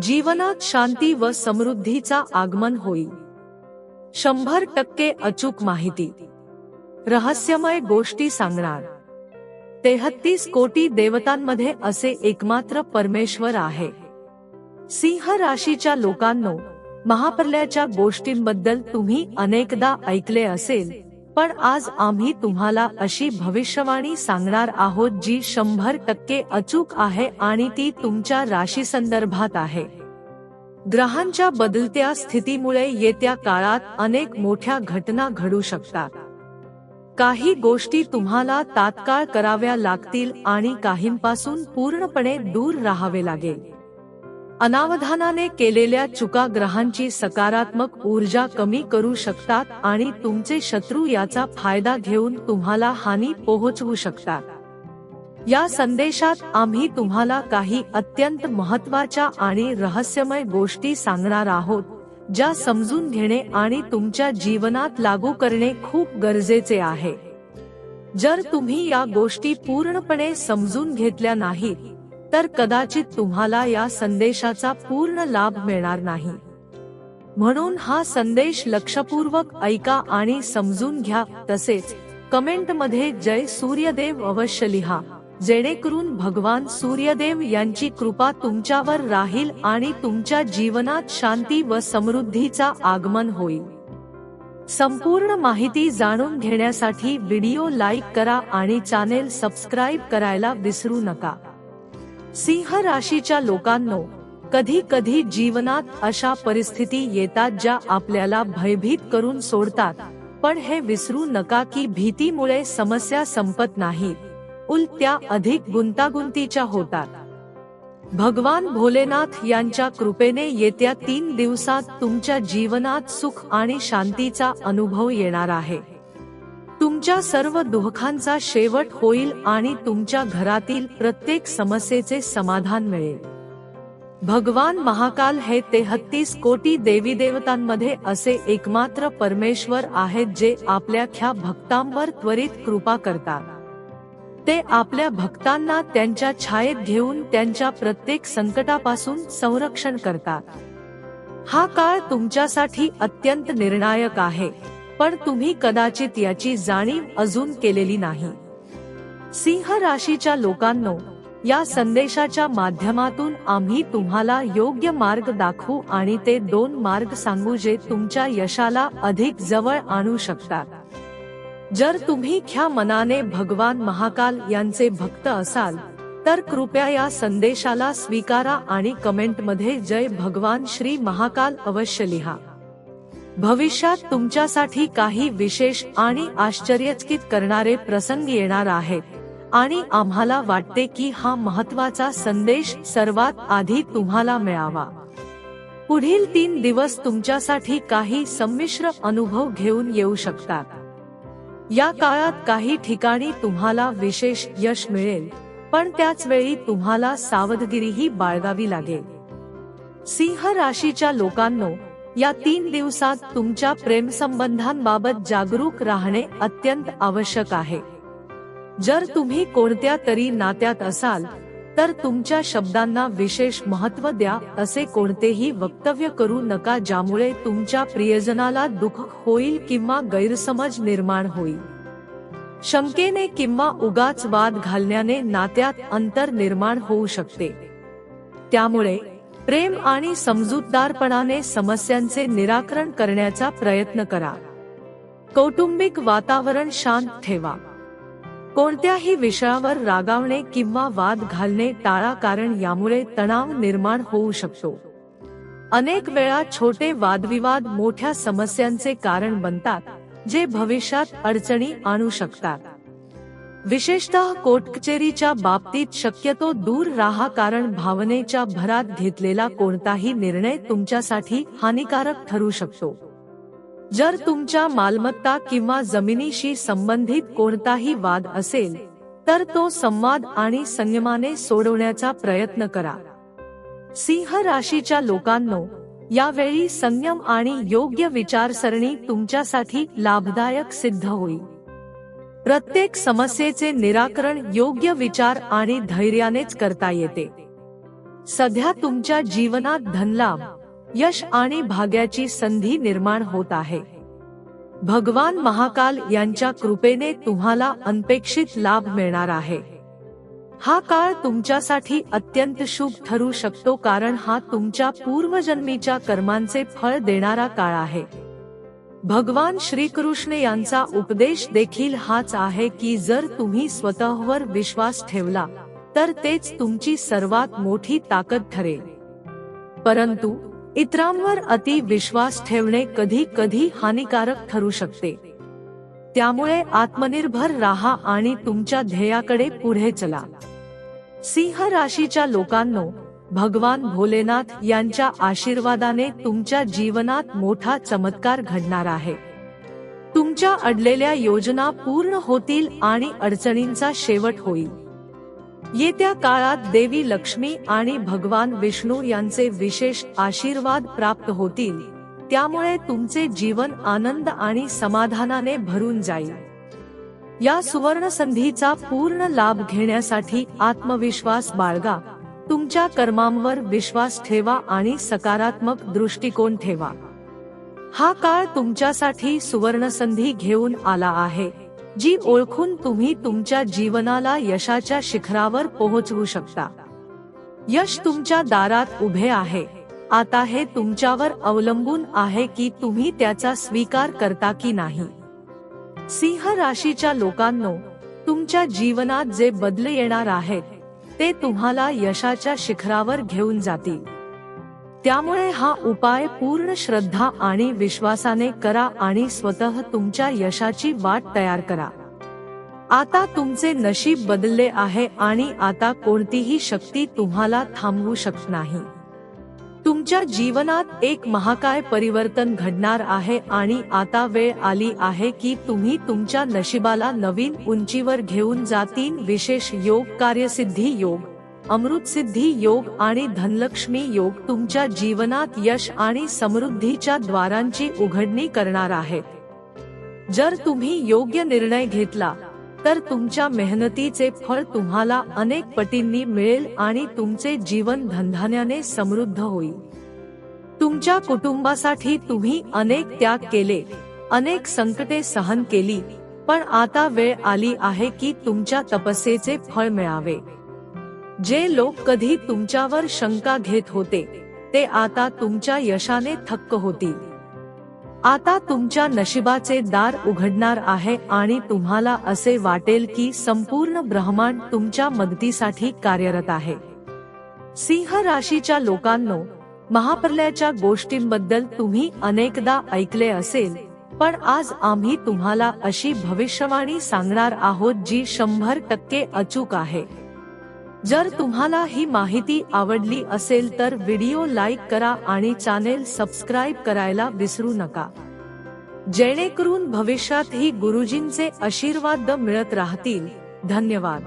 जीवनात शांती व समृद्धीचा आगमन होईल. शंभर टक्के अचूक माहिती. रहस्यमय गोष्टी सांगणार. तेहत्तीस कोटी देवतांमध्ये असे एकमात्र परमेश्वर आहे. सिंह राशीच्या लोकांनो महाप्रलयाच्या गोष्टींबद्दल तुम्ही अनेकदा ऐकले असेल पण आज आम्ही तुम्हाला अशी भविष्यवाणी सांगणार आहोत जी शंभर टक्के अचूक आहे आणि ती तुमच्या राशी संदर्भात आहे. ग्रहांच्या बदलत्या स्थितीमुळे येत्या काळात अनेक मोठ्या घटना घडू शकतात. काही गोष्टी तुम्हाला तात्काळ कराव्या लागतील आणि काहींपासून पूर्णपणे दूर राहावे लागेल. अनावधानाने केलेल्या चुका ग्रहांची सकारात्मक ऊर्जा कमी करू शकतात आणि तुमचे शत्रू याचा फायदा घेऊन तुम्हाला हानी पोहोचवू शकतात. या संदेशात आम्ही तुम्हाला काही अत्यंत महत्त्वाच्या आणि रहस्यमय गोष्टी सांगणार आहोत ज्या समजून घेणे आणि तुमच्या जीवनात लागू करणे खूप गरजेचे आहे. जर तुम्ही या गोष्टी पूर्णपणे समजून घेतल्या नाहीत तर कदाचित तुम्हाला या संदेशाचा पूर्ण लाभ मिळणार नाही. म्हणून हा संदेश लक्षपूर्वक ऐका आणि समजून घ्या. तसेच कमेंटमध्ये जय सूर्यदेव अवश्य लिहा जेणेकरून भगवान सूर्यदेव यांची कृपा तुमच्यावर राहील आणि तुमच्या जीवनात शांती व समृद्धीचा आगमन होईल. संपूर्ण माहिती जाणून घेण्यासाठी व्हिडिओ लाईक करा आणि चॅनेल सबस्क्राईब करायला विसरू नका. सिंह राशीच्या लोकांनो कधी कधी जीवनात अशा परिस्थिती येतात ज्या आपल्याला भयभीत करून सोडतात. पण हे विसरू नका की भीतीमुळे समस्या संपत नाहीत उलट्या अधिक गुंतागुंतीच्या होतात. भगवान भोलेनाथ यांच्या कृपेने येत्या तीन दिवसात तुमच्या जीवनात सुख आणि शांतीचा अनुभव येणार आहे. तुमच्या सर्व दुःखांचा शेवट होईल आणि तुमच्या घरातील प्रत्येक समस्येचे समाधान मिळेल. भगवान महाकाल हे तेहत्तीस कोटी देवी देवतांमध्ये असे एकमात्र परमेश्वर आहेत जे आपल्या ख्या भक्तांवर त्वरित कृपा करतात. ते आपल्या भक्तांना त्यांच्या छायेत घेऊन त्यांच्या प्रत्येक संकटापासून संरक्षण करतात. हा काळ तुमच्यासाठी अत्यंत निर्णायक आहे. पण तुम्ही कदाचित याची जाणीव अजून केलेली नाही. सिंह राशीच्या लोकांनो या संदेशाच्या माध्यमातून आम्ही तुम्हाला योग्य मार्ग दाखवू आणि ते दोन मार्ग सांगू जे तुमच्या यशाला अधिक जवळ आणू शकतात. जर तुम्ही ख्या मनाने भगवान महाकाल यांचे भक्त असाल तर कृपया या संदेशाला स्वीकारा आणि कमेंटमध्ये जय भगवान श्री महाकाल अवश्य लिहा. भविष्यात तुमच्यासाठी काही विशेष आणि आश्चर्यचकित करणारे प्रसंग येणार आहेत. आणि आम्हाला वाटते की हा महत्त्वाचा संदेश सर्वात आधी तुम्हाला मिळावा. पुढील तीन दिवस तुमच्यासाठी काही संमिश्र अनुभव घेऊन येऊ शकतात. या काळात काही ठिकाणी तुम्हाला विशेष यश मिळेल पण त्याच वेळी तुम्हाला सावधगिरीही बाळगावी लागेल. सिंह राशीच्या लोकांनो या तीन दिवसात तुमच्या प्रेमसंबंधांबाबत जागरूक राहणे अत्यंत आवश्यक आहे. जर तुम्ही कोणत्या तरी नात्यात असाल तर तुमच्या शब्दांना विशेष महत्त्व द्या असे कोणतेही वक्तव्य करू नका ज्यामुळे तुमच्या प्रियजनाला दुःख होईल किंवा गैरसमज निर्माण होईल. शंकेने किंवा उगाच वाद घालण्याने नात्यात अंतर निर्माण होऊ शकते. त्यामुळे प्रेम आणि समजूतदारपणाने समस्यांचे निराकरण करण्याचा प्रयत्न करा. कौटुंबिक वातावरण शांत ठेवा. कोणत्याही विषयावर रागावणे किंवा वाद घालणे टाळा कारण यामुळे तणाव निर्माण होऊ शकतो. अनेक वेळा छोटे वादविवाद मोठ्या समस्यांचे कारण बनतात जे भविष्यात अडचणी आणू शकतात. विशेषतः कोटकचेरीच्या बाबतीत शक्यतो दूर राहा कारण भावनेच्या भरात घेतलेला कोणताही निर्णय तुमच्यासाठी हानिकारक ठरू शकतो. जर तुमच्या मालमत्ता किंवा जमिनीशी संबंधित कोणताही वाद असेल तर तो संवाद आणि संयमाने सोडवण्याचा प्रयत्न करा. सिंह राशीच्या लोकांनो यावेळी संयम आणि योग्य विचारसरणी तुमच्यासाठी लाभदायक सिद्ध होईल. प्रत्येक समस्येचे निराकरण योग्य विचार आणि धैर्यानेच करता येते. सध्या तुमच्या जीवनात धनलाभ, यश आणि भाग्याची संधी निर्माण होत आहे. भगवान महाकाल यांच्या कृपेने तुम्हाला अनपेक्षित लाभ मिळणार आहे. हा काळ तुमच्यासाठी अत्यंत शुभ ठरू शकतो कारण हा तुमच्या पूर्वजन्मीच्या कर्मांचे फळ देणारा काळ आहे. भगवान श्रीकृष्ण यांचा उपदेश देखील हाच आहे की जर तुम्ही स्वतःवर विश्वास ठेवला तर तेच तुमची सर्वात मोठी ताकद ठरेल. परंतु इतरांवर अति विश्वास ठेवणे कधी कधी हानिकारक ठरू शकते. त्यामुळे आत्मनिर्भर राहा आणि तुमच्या ध्येयाकडे पुढे चला. सिंह राशीच्या लोकांनो भगवान भोलेनाथ यांच्या आशीर्वादाने तुमच्या जीवनात मोठा चमत्कार घडणार आहे. तुमच्या अडलेल्या योजना पूर्ण होतील आणि अडचणींचा शेवट होईल. येत्या काळात देवी लक्ष्मी आणि भगवान विष्णू यांचे विशेष आशीर्वाद प्राप्त होतील. त्यामुळे तुमचे जीवन आनंद आणि समाधानाने भरून जाईल. या सुवर्ण संधीचा पूर्ण लाभ घेण्यासाठी आत्मविश्वास बाळगा. तुमच्या कर्मांवर विश्वास ठेवा आणि सकारात्मक दृष्टिकोन ठेवा. हा काळ तुमच्यासाठी सुवर्ण संधी घेऊन आला आहे जी ओळखून तुम्ही तुमच्या जीवनाला यशाच्या शिखरावर पोहोचवू शकता. यश तुमच्या दारात उभे आहे आता हे तुमच्यावर अवलंबून आहे की तुम्ही त्याचा स्वीकार करता की नाही. सिंह राशीच्या लोकांनो तुमच्या जीवनात जे बदल येणार आहेत ते तुम्हाला यशाच्या शिखरावर घेऊन जातील. त्यामुळे हा उपाय पूर्ण श्रद्धा आणि विश्वासाने करा आणि स्वतः तुमच्या यशाची वाट तयार करा. आता तुमचे नशीब बदलले आहे आणि आता कोणतीही शक्ती तुम्हाला थांबवू शकत नाही. तुमच्या जीवनात एक महाकाय परिवर्तन घडणार आहे आणि आता वेळ आली आहे की तुम्ही तुमच्या नशिबाला नवीन उंचीवर घेऊन जातीन विशेष योग कार्यसिद्धी योग अमृतसिद्धी योग आणि धनलक्ष्मी योग तुमच्या जीवनात यश आणि समृद्धीच्या द्वारांची उघडणी करणार आहेत. जर तुम्ही योग्य निर्णय घेतला तर तुमच्या मेहनतीचे फळ तुम्हाला अनेक पटींनी मिळेल आणि तुमचे जीवन धनधान्याने समृद्ध होईल. तुमच्या कुटुंबासाठी तुम्ही अनेक त्याग केले अनेक संकटे सहन केली पण आता वेळ आली आहे की तुमच्या तपस्येचे फळ मिळावे. जे लोक कधी तुमच्यावर शंका घेत होते ते आता तुमच्या यशाने थक्क होतील. आता तुमच्या नशिबाचे दार उघडणार आहे आणि तुम्हाला असे वाटेल की संपूर्ण ब्रह्मांड तुमच्या मदतीसाठी कार्यरत आहे. सिंह राशीच्या लोकांनो महाप्रलयाच्या गोष्टींबद्दल तुम्ही अनेकदा ऐकले असेल पण आज आम्ही तुम्हाला अशी भविष्यवाणी सांगणार आहोत जी शंभर टक्के अचूक आहे. जर तुम्हाला ही माहिती आवडली असेल तर व्हिडिओ लाईक करा आणि चॅनेल सबस्क्राईब करायला विसरू नका. जेणेकरून भविष्यातही गुरुजींचे आशीर्वाद मिळत राहतील. धन्यवाद.